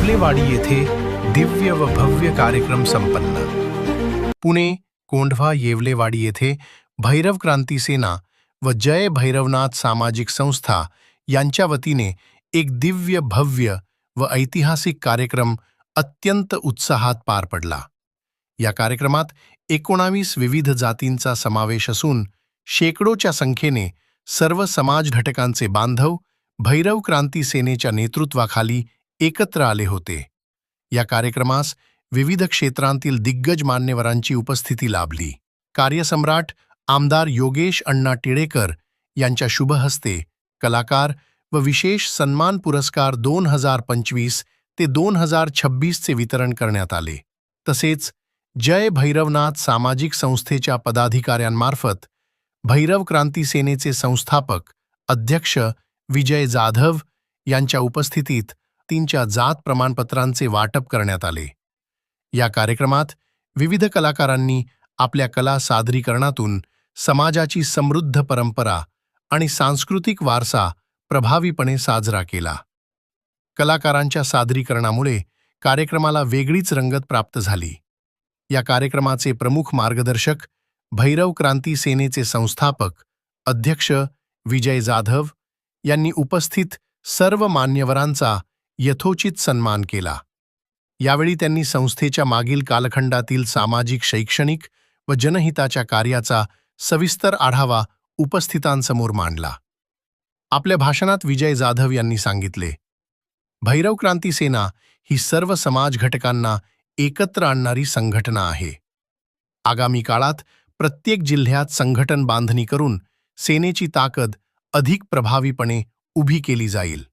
येवलेवाडी येथे दिव्य व भव्य कार्यक्रम संपन्न. पुणे कोंढवा येवलेवाडी येथे भैरव क्रांती सेना व जय भैरवनाथ सामाजिक संस्था यांच्या वतीने एक दिव्य भव्य व ऐतिहासिक कार्यक्रम अत्यंत उत्साहात पार पडला. या कार्यक्रमात एकोणावीस विविध जातींचा समावेश असून शेकडोच्या संख्येने सर्व समाज घटकांचे बांधव भैरव क्रांती सेनेच्या नेतृत्वाखाली एकत्र आले होते. या कार्यक्रमास विविध क्षेत्रांतील दिग्गज मान्यवरांची उपस्थिती लाभली. कार्यसम्राट आमदार योगेश अण्णा टिळेकर यांच्या शुभहस्ते कलाकार व विशेष सन्मान पुरस्कार दोन हजार पंचवीस ते दोन हजार छब्बीसचे वितरण करण्यात आले. तसेच जय भैरवनाथ सामाजिक संस्थेच्या पदाधिकाऱ्यांमार्फत भैरव क्रांती सेनेचे संस्थापक अध्यक्ष विजय जाधव यांच्या उपस्थितीत व्यक्तींच्या जात प्रमाणपत्रांचे वाटप करण्यात आले. या कार्यक्रमात विविध कलाकारांनी आपल्या कला सादरीकरणातून समाजाची समृद्ध परंपरा आणि सांस्कृतिक वारसा प्रभावीपणे साजरा केला. कलाकारांच्या सादरीकरणामुळे कार्यक्रमाला वेगळीच रंगत प्राप्त झाली. या कार्यक्रमाचे प्रमुख मार्गदर्शक भैरव क्रांती सेनेचे संस्थापक अध्यक्ष विजय जाधव यांनी उपस्थित सर्व मान्यवरांचा यथोचित सन्मान केला. यावेळी त्यांनी संस्थेच्या मागील कालखंडातील सामाजिक शैक्षणिक व जनहिताच्या कार्याचा सविस्तर आढावा उपस्थितांसमोर मांडला. आपल्या भाषणात विजय जाधव यांनी सांगितले भैरव क्रांती सेना ही सर्व समाज घटकांना एकत्र आणणारी संघटना आहे. आगामी काळात प्रत्येक जिल्ह्यात संघटन बांधणी करून सेनेची ताकद अधिक प्रभावीपणे उभी केली जाईल.